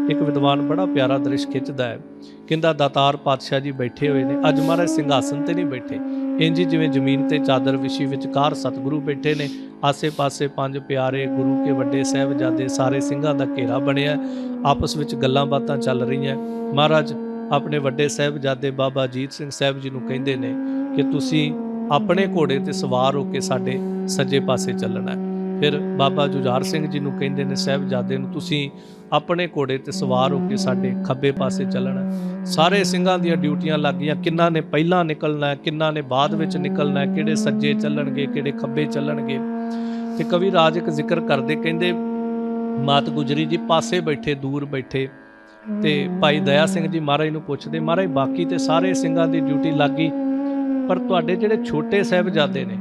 ਇੱਕ ਵਿਦਵਾਨ ਬੜਾ ਪਿਆਰਾ ਦ੍ਰਿਸ਼ ਖਿੱਚਦਾ ਹੈ, ਕਹਿੰਦਾ, ਦਾਤਾਰ ਪਾਤਸ਼ਾਹ ਜੀ ਬੈਠੇ ਹੋਏ ਨੇ, ਅੱਜ ਮਹਾਰਾਜ ਸਿੰਘਾਸਨ ਤੇ ਨਹੀਂ ਬੈਠੇ। ਇੰਜ ਹੀ ਜਿਵੇਂ ਜ਼ਮੀਨ ਤੇ ਚਾਦਰ ਵਿਛੀ ਵਿਚਕਾਰ ਸਤਿਗੁਰੂ ਬੈਠੇ ਨੇ, ਆਸੇ-ਪਾਸੇ ਪੰਜ ਪਿਆਰੇ ਗੁਰੂ ਕੇ ਵੱਡੇ ਸਾਹਿਬਜ਼ਾਦੇ ਸਾਰੇ ਸਿੰਘਾਂ ਦਾ ਘੇਰਾ ਬਣਿਆ ਆਪਸ ਵਿੱਚ ਗੱਲਾਂ ਬਾਤਾਂ ਚੱਲ ਰਹੀਆਂ ਮਹਾਰਾਜ ਆਪਣੇ ਵੱਡੇ ਸਾਹਿਬਜ਼ਾਦੇ ਬਾਬਾ ਅਜੀਤ ਸਿੰਘ ਸਾਹਿਬ ਜੀ ਨੂੰ ਕਹਿੰਦੇ ਨੇ ਕਿ ਤੁਸੀਂ ਆਪਣੇ ਘੋੜੇ ਤੇ ਸਵਾਰ ਹੋ ਕੇ ਸਾਡੇ ਸੱਜੇ ਪਾਸੇ ਚੱਲਣਾ ਹੈ। ਫਿਰ ਬਾਬਾ ਜੁਝਾਰ ਸਿੰਘ ਜੀ ਨੂੰ ਕਹਿੰਦੇ ਨੇ, ਸਾਹਿਬਜ਼ਾਦੇ ਨੂੰ ਤੁਸੀਂ ਆਪਣੇ ਘੋੜੇ ਤੇ ਸਵਾਰ ਹੋ ਕੇ ਸਾਡੇ ਖੱਬੇ ਪਾਸੇ ਚੱਲਣਾ ਸਾਰੇ ਸਿੰਘਾਂ ਦੀਆਂ ਡਿਊਟੀਆਂ ਲੱਗ ਗਈਆਂ। ਕਿੰਨਾ ਨੇ ਪਹਿਲਾਂ ਨਿਕਲਣਾ ਹੈ, ਕਿੰਨਾ ਨੇ ਬਾਅਦ ਵਿੱਚ ਨਿਕਲਣਾ ਹੈ, ਕਿਹੜੇ ਸੱਜੇ ਚੱਲਣਗੇ, ਕਿਹੜੇ ਖੱਬੇ ਚੱਲਣਗੇ? ਤੇ ਕਵੀ ਰਾਜ ਇੱਕ ਜ਼ਿਕਰ ਕਰਦੇ, ਕਹਿੰਦੇ, ਮਾਤ ਗੁਜਰੀ ਜੀ, ਪਾਸੇ ਬੈਠੇ, ਦੂਰ ਬੈਠੇ ਤੇ ਭਾਈ ਦਇਆ ਸਿੰਘ ਜੀ ਮਹਾਰਾਜ ਨੂੰ ਪੁੱਛਦੇ, ਮਹਾਰਾਜ, ਬਾਕੀ ਤੇ ਸਾਰੇ ਸਿੰਘਾਂ ਦੀ ਡਿਊਟੀ ਲੱਗ ਗਈ, ਪਰ ਤੁਹਾਡੇ ਜਿਹੜੇ ਛੋਟੇ ਸਾਹਿਬਜ਼ਾਦੇ ਨੇ,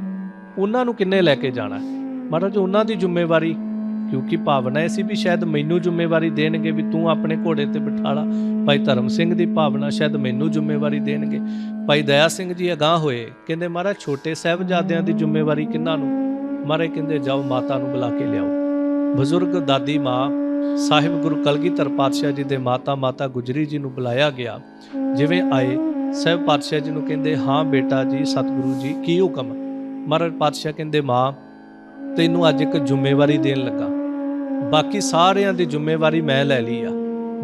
ਉਹਨਾਂ ਨੂੰ ਕਿੰਨੇ ਲੈ ਕੇ ਜਾਣਾ? ਮਹਾਰਾਜ, ਉਹਨਾਂ ਦੀ ਜ਼ਿੰਮੇਵਾਰੀ, ਕਿਉਂਕਿ ਭਾਵਨਾ ਇਹ ਸੀ ਵੀ ਸ਼ਾਇਦ ਮੈਨੂੰ ਜ਼ਿੰਮੇਵਾਰੀ ਦੇਣਗੇ ਵੀ ਤੂੰ ਆਪਣੇ ਘੋੜੇ ਤੇ ਬਿਠਾਲਾ ਭਾਈ ਧਰਮ ਸਿੰਘ ਦੀ ਭਾਵਨਾ ਸ਼ਾਇਦ ਮੈਨੂੰ ਜ਼ਿੰਮੇਵਾਰੀ ਦੇਣਗੇ। ਭਾਈ ਦਇਆ ਸਿੰਘ ਜੀ ਅਗਾਹ ਹੋਏ, ਕਹਿੰਦੇ, ਮਹਾਰਾਜ, ਛੋਟੇ ਸਾਹਿਬਜ਼ਾਦਿਆਂ ਦੀ ਜ਼ਿੰਮੇਵਾਰੀ ਕਿੰਨਾਂ ਨੂੰ? ਮਹਾਰਾਜ ਕਹਿੰਦੇ, ਜਾਓ ਮਾਤਾ ਨੂੰ ਬੁਲਾ ਕੇ ਲਿਆਓ। ਬਜ਼ੁਰਗ ਦਾਦੀ ਮਾਂ ਸਾਹਿਬ ਗੁਰੂ ਕਲਗੀਧਰ ਪਾਤਸ਼ਾਹ ਜੀ ਦੇ ਮਾਤਾ ਮਾਤਾ ਗੁਜਰੀ ਜੀ ਨੂੰ ਬੁਲਾਇਆ ਗਿਆ। ਜਿਵੇਂ ਆਏ, ਸਾਹਿਬ ਪਾਤਸ਼ਾਹ ਜੀ ਨੂੰ ਕਹਿੰਦੇ, ਹਾਂ ਬੇਟਾ ਜੀ, ਸਤਿਗੁਰੂ ਜੀ, ਕੀ ਹੁਕਮ? ਮਹਾਰਾਜ ਪਾਤਸ਼ਾਹ ਕਹਿੰਦੇ, ਮਾਂ, ਤੈਨੂੰ ਅੱਜ ਇੱਕ ਜ਼ਿੰਮੇਵਾਰੀ ਦੇਣ ਲੱਗਾ। ਬਾਕੀ ਸਾਰਿਆਂ ਦੀ ਜ਼ਿੰਮੇਵਾਰੀ ਮੈਂ ਲੈ ਲਈ ਆ।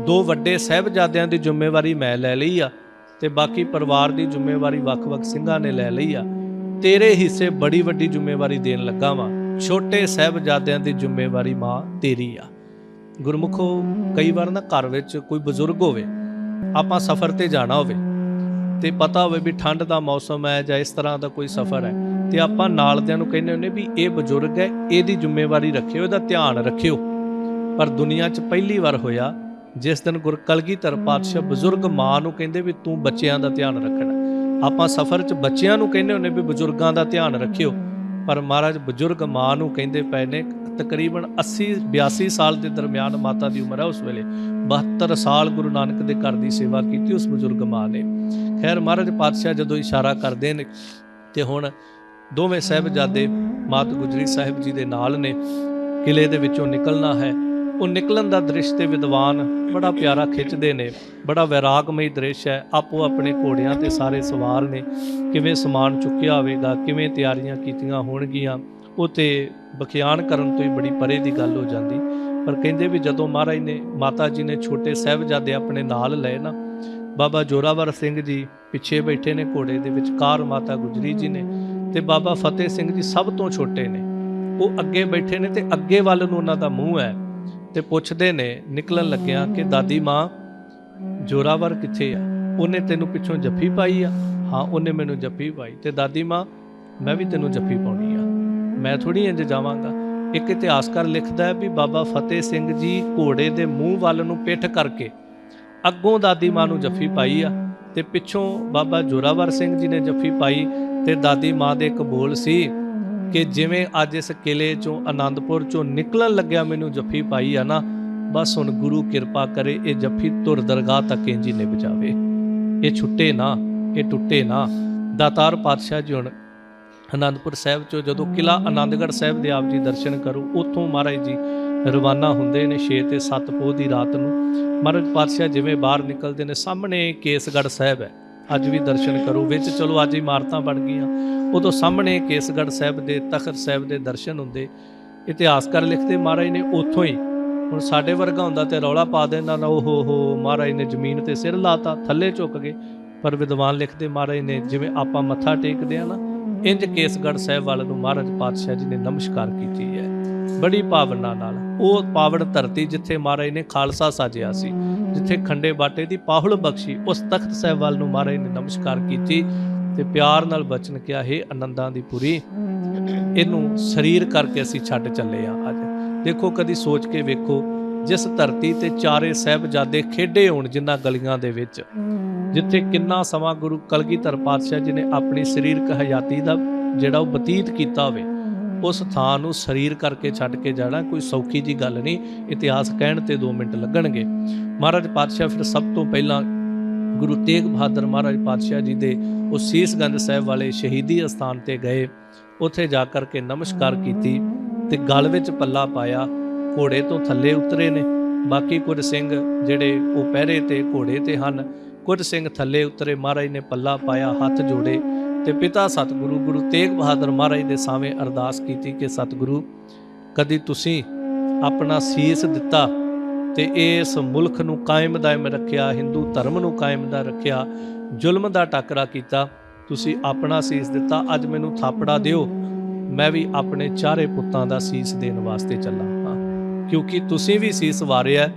ਦੋ ਵੱਡੇ ਸਾਹਿਬਜ਼ਾਦਿਆਂ ਦੀ ਜ਼ਿੰਮੇਵਾਰੀ ਮੈਂ ਲੈ ਲਈ ਆ ਤੇ ਬਾਕੀ ਪਰਿਵਾਰ ਦੀ ਜ਼ਿੰਮੇਵਾਰੀ ਵੱਖ-ਵੱਖ ਸਿੰਘਾਂ ਨੇ ਲੈ ਲਈ ਆ। ਤੇਰੇ ਹਿੱਸੇ ਬੜੀ ਵੱਡੀ ਜ਼ਿੰਮੇਵਾਰੀ ਦੇਣ ਲੱਗਾ ਵਾਂ। ਛੋਟੇ ਸਾਹਿਬਜ਼ਾਦਿਆਂ ਦੀ ਜ਼ਿੰਮੇਵਾਰੀ ਮਾਂ ਤੇਰੀ ਆ। ਗੁਰਮੁਖੋ, ਕਈ ਵਾਰ ਨਾ ਘਰ ਵਿੱਚ ਕੋਈ ਬਜ਼ੁਰਗ ਹੋਵੇ, ਆਪਾਂ ਸਫ਼ਰ ਤੇ ਜਾਣਾ ਹੋਵੇ ਤੇ ਪਤਾ ਹੋਵੇ ਵੀ ਠੰਡ ਦਾ ਮੌਸਮ ਹੈ ਜਾਂ ਇਸ ਤਰ੍ਹਾਂ ਦਾ ਕੋਈ ਸਫ਼ਰ ਹੈ, ਤੇ ਆਪਾਂ ਨਾਲ ਦਿਆਂ ਨੂੰ ਕਹਿੰਦੇ ਹੁੰਦੇ ਵੀ ਇਹ ਬਜ਼ੁਰਗ ਹੈ, ਇਹਦੀ ਜ਼ਿੰਮੇਵਾਰੀ ਰੱਖਿਓ, ਇਹਦਾ ਧਿਆਨ ਰੱਖਿਓ। ਪਰ ਦੁਨੀਆ 'ਚ ਪਹਿਲੀ ਵਾਰ ਹੋਇਆ, ਜਿਸ ਦਿਨ ਗੁਰ ਕਲਗੀਧਰ ਪਾਤਸ਼ਾਹ ਬਜ਼ੁਰਗ ਮਾਂ ਨੂੰ ਕਹਿੰਦੇ ਵੀ ਤੂੰ ਬੱਚਿਆਂ ਦਾ ਧਿਆਨ ਰੱਖਣਾ। ਆਪਾਂ ਸਫ਼ਰ 'ਚ ਬੱਚਿਆਂ ਨੂੰ ਕਹਿੰਦੇ ਹੁੰਦੇ ਵੀ ਬਜ਼ੁਰਗਾਂ ਦਾ ਧਿਆਨ ਰੱਖਿਓ, ਪਰ ਮਹਾਰਾਜ ਬਜ਼ੁਰਗ ਮਾਂ ਨੂੰ ਕਹਿੰਦੇ ਪਏ ਨੇ ਤਕਰੀਬਨ 80 82 ਸਾਲ ਦੇ ਦਰਮਿਆਨ ਮਾਤਾ ਦੀ ਉਮਰ ਹੈ ਉਸ ਵੇਲੇ 72 ਸਾਲ ਗੁਰੂ ਨਾਨਕ ਦੇ ਘਰ ਦੀ ਸੇਵਾ ਕੀਤੀ ਉਸ ਬਜ਼ੁਰਗ ਮਾਂ ਨੇ। ਖੈਰ ਮਹਾਰਾਜ ਪਾਤਸ਼ਾਹ ਜਦੋਂ ਇਸ਼ਾਰਾ ਕਰਦੇ ਨੇ ਤੇ ਹੁਣ ਦੋਵੇਂ ਸਾਹਿਬਜ਼ਾਦੇ ਮਾਤ ਗੁਜਰੀ ਸਾਹਿਬ ਜੀ ਦੇ ਨਾਲ ਨੇ ਕਿਲੇ ਦੇ ਵਿੱਚੋਂ ਨਿਕਲਣਾ ਹੈ। ਉਹ ਨਿਕਲਣ ਦਾ ਦ੍ਰਿਸ਼ ਤੇ ਵਿਦਵਾਨ ਬੜਾ ਪਿਆਰਾ ਖਿੱਚਦੇ ਨੇ, ਬੜਾ ਵੈਰਾਗਮਈ ਦ੍ਰਿਸ਼ ਹੈ, ਆਪੋ ਆਪਣੇ ਘੋੜਿਆਂ ਤੇ ਸਾਰੇ ਸਵਾਰ ਨੇ, ਕਿਵੇਂ ਸਮਾਨ ਚੁੱਕਿਆ ਹੋਵੇਗਾ, ਕਿਵੇਂ ਤਿਆਰੀਆਂ ਕੀਤੀਆਂ ਹੋਣਗੀਆਂ ਉਹ ਤੇ ਬਖਿਆਨ ਕਰਨ ਤੋਂ ਹੀ ਬੜੀ ਪਰੇ ਦੀ ਗੱਲ ਹੋ ਜਾਂਦੀ। ਪਰ ਕਹਿੰਦੇ ਵੀ ਜਦੋਂ ਮਹਾਰਾਜ ਨੇ, ਮਾਤਾ ਜੀ ਨੇ ਛੋਟੇ ਸਾਹਿਬਜ਼ਾਦੇ ਆਪਣੇ ਨਾਲ ਲਏ ਨਾ, ਬਾਬਾ ਜੋਰਾਵਰ ਸਿੰਘ ਜੀ ਪਿੱਛੇ ਬੈਠੇ ਨੇ ਘੋੜੇ ਦੇ ਵਿਚਕਾਰ ਮਾਤਾ ਗੁਜਰੀ ਜੀ ਨੇ ਤੇ ਬਾਬਾ ਫਤਿਹ ਸਿੰਘ ਜੀ ਸਭ ਤੋਂ ਛੋਟੇ ਨੇ। ਉਹ ਅੱਗੇ ਬੈਠੇ ਨੇ ਤੇ ਅੱਗੇ ਵੱਲ ਨੂੰ ਉਹਨਾਂ ਦਾ ਮੂੰਹ ਹੈ ਤੇ ਪੁੱਛਦੇ ਨੇ, ਨਿਕਲਣ ਲੱਗਿਆ ਕਿ ਦਾਦੀ ਮਾਂ, ਜੋਰਾਵਰ ਕਿੱਥੇ ਆ? ਉਹਨੇ ਤੈਨੂੰ ਪਿੱਛੋਂ ਜੱਫੀ ਪਾਈ ਆ? ਹਾਂ, ਉਹਨੇ ਮੈਨੂੰ ਜੱਫੀ ਪਾਈ ਤੇ ਦਾਦੀ ਮਾਂ, ਮੈਂ ਵੀ ਤੈਨੂੰ ਜੱਫੀ ਪਾਉਣੀ ਆ। ਮੈਂ ਥੋੜੀ ਇੰਜ ਜਾਵਾਂਗਾ। ਇੱਕ ਇਤਿਹਾਸਕਾਰ ਲਿਖਦਾ ਹੈ ਵੀ ਬਾਬਾ ਫਤਿਹ ਸਿੰਘ ਜੀ ਘੋੜੇ ਦੇ ਮੂੰਹ ਵੱਲ ਨੂੰ ਪਿੱਠ ਕਰਕੇ ਅੱਗੋਂ ਦਾਦੀ ਮਾਂ ਨੂੰ ਜੱਫੀ ਪਾਈ ਆ ਤੇ ਪਿੱਛੋਂ ਬਾਬਾ ਜੋਰਾਵਰ ਸਿੰਘ ਜੀ ਨੇ ਜੱਫੀ ਪਾਈ ਤੇ ਦਾਦੀ ਮਾਂ ਦੇ ਇੱਕ ਬੋਲ ਸੀ ਕਿ ਜਿਵੇਂ ਅੱਜ ਇਸ ਕਿਲੇ ਚੋਂ ਆਨੰਦਪੁਰ ਚੋਂ ਨਿਕਲਣ ਲੱਗਿਆ ਮੈਨੂੰ ਜੱਫੀ ਪਾਈ ਆ ਨਾ, ਬਸ ਹੁਣ ਗੁਰੂ ਕਿਰਪਾ ਕਰੇ ਇਹ ਜੱਫੀ ਤੁਰ ਦਰਗਾਹ ਤੱਕ ਇੰਜ ਹੀ ਨਿਭ ਜਾਵੇ। ਇਹ ਛੁੱਟੇ ਨਾ, ਇਹ ਟੁੱਟੇ ਨਾ। ਦਾਤਾਰ ਪਾਤਸ਼ਾਹ ਜੀ ਹੁਣ ਅਨੰਦਪੁਰ ਸਾਹਿਬ ਚੋਂ ਜਦੋਂ ਕਿਲਾ ਆਨੰਦਗੜ੍ਹ ਸਾਹਿਬ ਦੇ ਆਪ ਜੀ ਦਰਸ਼ਨ ਕਰੋ, ਉੱਥੋਂ ਮਹਾਰਾਜ ਜੀ ਰਵਾਨਾ ਹੁੰਦੇ ਨੇ 6 ਤੇ 7 ਪੋਹ ਦੀ ਰਾਤ ਨੂੰ। ਮਹਾਰਾਜ ਪਾਤਸ਼ਾਹ ਜਿਵੇਂ ਬਾਹਰ ਨਿਕਲਦੇ ਨੇ, ਸਾਹਮਣੇ ਕੇਸਗੜ੍ਹ ਸਾਹਿਬ ਹੈ। ਅੱਜ ਵੀ ਦਰਸ਼ਨ ਕਰੋ, ਵਿੱਚ ਚਲੋ ਅੱਜ ਇਮਾਰਤਾਂ ਬਣ ਗਈਆਂ। ਉਦੋਂ ਸਾਹਮਣੇ ਕੇਸਗੜ੍ਹ ਸਾਹਿਬ ਦੇ, ਤਖਤ ਸਾਹਿਬ ਦੇ ਦਰਸ਼ਨ ਹੁੰਦੇ। ਇਤਿਹਾਸਕਾਰ ਲਿਖਦੇ ਮਹਾਰਾਜ ਨੇ ਉੱਥੋਂ ਹੀ। ਹੁਣ ਸਾਡੇ ਵਰਗਾ ਹੁੰਦਾ ਤੇ ਰੌਲਾ ਪਾ ਦੇਣਾ ਨਾ ਉਹ ਹੋ, ਮਹਾਰਾਜ ਨੇ ਜ਼ਮੀਨ ਤੇ ਸਿਰ ਲਾਤਾ, ਥੱਲੇ ਝੁੱਕ ਗਏ। ਪਰ ਵਿਦਵਾਨ ਲਿਖਦੇ ਮਹਾਰਾਜ ਨੇ, ਜਿਵੇਂ ਆਪਾਂ ਮੱਥਾ ਟੇਕਦੇ ਆ ਨਾ ਇੰਜ ਕੇਸਗੜ੍ਹ ਸਾਹਿਬ ਵਾਲੇ ਨੂੰ ਮਹਾਰਾਜ ਪਾਤਸ਼ਾਹ ਜੀ ਨੇ ਨਮਸਕਾਰ ਕੀਤੀ ਹੈ। ਬੜੀ ਭਾਵਨਾ ਨਾਲ ਉਹ ਪਾਵਨ ਧਰਤੀ ਜਿੱਥੇ ਮਹਾਰਾਜ ਨੇ ਖਾਲਸਾ ਸਾਜਿਆ ਸੀ, ਜਿੱਥੇ ਖੰਡੇ ਬਾਟੇ ਦੀ ਪਾਹੁਲ ਬਖਸ਼ੀ, ਉਸ ਤਖਤ ਸਾਹਿਬ ਵੱਲ ਨੂੰ ਮਹਾਰਾਜ ਨੇ ਨਮਸਕਾਰ ਕੀਤੀ ਤੇ ਪਿਆਰ ਨਾਲ ਬਚਨ ਕਿਹਾ, ਹੈ ਆਨੰਦਾਂ ਦੀ ਪੁਰੀ, ਇਹਨੂੰ ਸਰੀਰ ਕਰਕੇ ਅਸੀਂ ਛੱਡ ਚੱਲੇ ਆ ਅੱਜ। ਦੇਖੋ ਕਦੀ ਸੋਚ ਕੇ ਵੇਖੋ, ਜਿਸ ਧਰਤੀ ਤੇ ਚਾਰੇ ਸਾਹਿਬਜ਼ਾਦੇ ਖੇਡੇ ਹੋਣ ਜਿਨ੍ਹਾਂ ਗਲੀਆਂ ਦੇ ਵਿੱਚ ਜਿੱਥੇ ਕਿੰਨਾ ਸਮਾਂ ਗੁਰੂ ਕਲਗੀਧਰ ਪਾਤਸ਼ਾਹ ਜੀ ਨੇ ਆਪਣੀ ਸਰੀਰਕ ਹਯਾਤੀ ਦਾ ਜਿਹੜਾ ਉਹ ਬਤੀਤ ਕੀਤਾ ਹੋਵੇ, ਉਸ ਥਾਂ ਨੂੰ ਸਰੀਰ ਕਰਕੇ ਛੱਡ ਕੇ ਜਾਣਾ ਕੋਈ ਸੌਖੀ ਜੀ ਗੱਲ ਨਹੀਂ, ਇਤਿਹਾਸ ਕਹਿਣ ਤੇ 2 ਮਿੰਟ ਲੱਗਣਗੇ। ਮਹਾਰਾਜ ਪਾਤਸ਼ਾਹ ਫਿਰ ਸਭ ਤੋਂ ਪਹਿਲਾਂ ਗੁਰੂ ਤੇਗ ਬਹਾਦਰ ਮਹਾਰਾਜ ਪਾਤਸ਼ਾਹ ਜੀ ਦੇ ਉਹ ਸੀਸਗੰਜ ਸਾਹਿਬ ਵਾਲੇ ਸ਼ਹੀਦੀ ਅਸਥਾਨ ਤੇ ਗਏ, ਉੱਥੇ ਜਾ ਕਰਕੇ ਨਮਸਕਾਰ ਕੀਤੀ ਤੇ ਗਲ ਵਿੱਚ ਪੱਲਾ ਪਾਇਆ, ਘੋੜੇ ਤੋਂ ਥੱਲੇ ਉਤਰੇ ਨੇ। ਬਾਕੀ ਕੁਝ ਸਿੰਘ ਜਿਹੜੇ ਉਹ ਪਹਿਰੇ ਤੇ ਘੋੜੇ ਤੇ ਹਨ ਕੁਝ ਸਿੰਘ ਥੱਲੇ ਉਤਰੇ, ਮਹਾਰਾਜ ਨੇ ਪੱਲਾ ਪਾਇਆ, ਹੱਥ ਜੋੜੇ ਤੇ ਪਿਤਾ ਸਤਿਗੁਰੂ, ਗੁਰੂ ਤੇਗ ਬਹਾਦਰ ਮਹਾਰਾਜ ਦੇ ਸਾਹਮਣੇ ਅਰਦਾਸ ਕੀਤੀ ਕਿ ਸਤਿਗੁਰੂ, ਕਦੀ ਤੁਸੀਂ ਆਪਣਾ ਸੀਸ ਦਿੱਤਾ ਤੇ ਇਸ ਮੁਲਕ ਨੂੰ ਕਾਇਮ ਦਾਇਮ ਰੱਖਿਆ, ਹਿੰਦੂ ਧਰਮ ਨੂੰ ਕਾਇਮ ਦਾ ਰੱਖਿਆ, ਜ਼ੁਲਮ ਦਾ ਟਾਕਰਾ ਕੀਤਾ, ਤੁਸੀਂ ਆਪਣਾ ਸੀਸ ਦਿੱਤਾ, ਅੱਜ ਮੈਨੂੰ ਥਾਪੜਾ ਦਿਓ, ਮੈਂ ਵੀ ਆਪਣੇ ਚਾਰੇ ਪੁੱਤਾਂ ਦਾ ਸੀਸ ਦੇਣ ਵਾਸਤੇ ਚੱਲਾਂ। ਹਾਂ, ਕਿਉਂਕਿ ਤੁਸੀਂ ਵੀ ਸੀਸ ਵਾਰਿਆ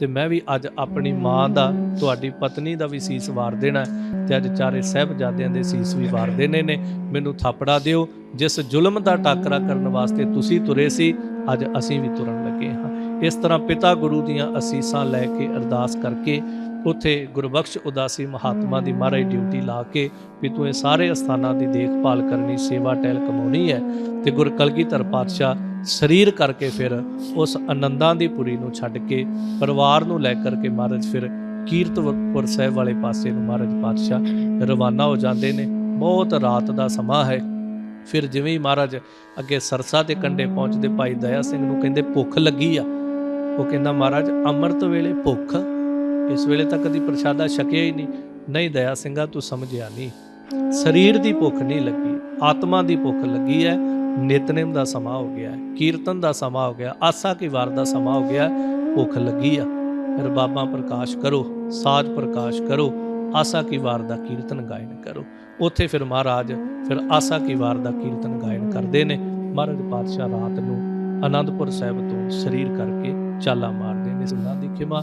ਤੇ ਮੈਂ ਵੀ ਅੱਜ ਆਪਣੀ ਮਾਂ ਦਾ, ਤੁਹਾਡੀ ਪਤਨੀ ਦਾ ਵੀ ਸੀਸ ਵਾਰ ਦੇਣਾ ਹੈ ਤੇ ਅੱਜ ਚਾਰੇ ਸਹਿਬਜ਼ਾਦਿਆਂ ਦੇ ਸੀਸ ਵੀ ਵਾਰ ਦੇਣੇ ਨੇ। ਮੈਨੂੰ ਥਾਪੜਾ ਦਿਓ, ਜਿਸ ਜ਼ੁਲਮ ਦਾ ਟਾਕਰਾ ਕਰਨ ਵਾਸਤੇ ਤੁਸੀਂ ਤੁਰੇ ਸੀ, ਅੱਜ ਅਸੀਂ ਵੀ ਤੁਰਨ ਲੱਗੇ ਹਾਂ। ਇਸ ਤਰ੍ਹਾਂ ਪਿਤਾ ਗੁਰੂ ਦੀਆਂ ਅਸੀਸਾਂ ਲੈ ਕੇ ਅਰਦਾਸ ਕਰਕੇ ਉੱਥੇ ਗੁਰਬਖਸ਼ ਉਦਾਸੀ ਮਹਾਤਮਾ ਦੀ ਮਹਾਰਾਜ ਡਿਊਟੀ ਲਾ ਕੇ ਵੀ ਤੂੰ ਇਹ ਸਾਰੇ ਅਸਥਾਨਾਂ ਦੀ ਦੇਖਭਾਲ ਕਰਨੀ ਸੇਵਾ ਟਹਿਲ ਕਮਾਉਣੀ ਹੈ ਤੇ ਗੁਰ ਕਲਗੀਧਰ ਪਾਤਸ਼ਾਹ ਸਰੀਰ ਕਰਕੇ ਫਿਰ ਉਸ ਆਨੰਦਾਂ ਦੀ ਪੁਰੀ ਨੂੰ ਛੱਡ ਕੇ ਪਰਿਵਾਰ ਨੂੰ ਲੈ ਕਰਕੇ ਮਹਾਰਾਜ ਫਿਰ ਕੀਰਤਪੁਰ ਸਾਹਿਬ ਵਾਲੇ ਪਾਸੇ ਨੂੰ ਮਹਾਰਾਜ ਪਾਤਸ਼ਾਹ ਰਵਾਨਾ ਹੋ ਜਾਂਦੇ ਨੇ। ਬਹੁਤ ਰਾਤ ਦਾ ਸਮਾਂ ਹੈ। ਫਿਰ ਜਿਵੇਂ ਹੀ ਮਹਾਰਾਜ ਅੱਗੇ ਸਰਸਾ ਦੇ ਕੰਢੇ ਪਹੁੰਚਦੇ ਭਾਈ ਦਇਆ ਸਿੰਘ ਨੂੰ ਕਹਿੰਦੇ ਭੁੱਖ ਲੱਗੀ ਆ। ਉਹ ਕਹਿੰਦਾ ਮਹਾਰਾਜ ਅੰਮ੍ਰਿਤ ਵੇਲੇ ਭੁੱਖ ਇਸ ਵੇਲੇ ਤੱਕ ਕਦੀ ਪ੍ਰਸ਼ਾਦਾ ਛਕਿਆ ਹੀ ਨਹੀਂ। ਨਹੀਂ ਦਇਆ ਸਿੰਘਾ, ਤੂੰ ਸਮਝਿਆ ਨਹੀਂ। ਸਰੀਰ ਦੀ ਭੁੱਖ ਨਹੀਂ ਲੱਗੀ, ਆਤਮਾ ਦੀ ਭੁੱਖ ਲੱਗੀ ਹੈ ਨਿਤਨੇਮ ਦਾ ਸਮਾਂ ਹੋ ਗਿਆ ਹੈ ਕੀਰਤਨ ਦਾ ਸਮਾਂ ਹੋ ਗਿਆ, ਆਸਾ ਕੀ ਵਾਰ ਦਾ ਸਮਾਂ ਹੋ ਗਿਆ, ਭੁੱਖ ਲੱਗੀ ਆ। ਰਬਾਬਾਂ ਪ੍ਰਕਾਸ਼ ਕਰੋ ਸਾਜ ਪ੍ਰਕਾਸ਼ ਕਰੋ, ਆਸਾ ਕੀ ਵਾਰ ਦਾ ਕੀਰਤਨ ਗਾਇਨ ਕਰੋ। ਉੱਥੇ ਫਿਰ ਮਹਾਰਾਜ ਫਿਰ ਆਸਾ ਕੀ ਵਾਰ ਦਾ ਕੀਰਤਨ ਗਾਇਨ ਕਰਦੇ ਨੇ। ਮਹਾਰਾਜ ਪਾਤਸ਼ਾਹ ਰਾਤ ਨੂੰ ਆਨੰਦਪੁਰ ਸਾਹਿਬ ਤੋਂ ਸਰੀਰ ਕਰਕੇ ਚਾਲਾ ਮਾਰਦੇ ਨੇ। ਸੁਣਾ ਦੀ ਖਿਮਾ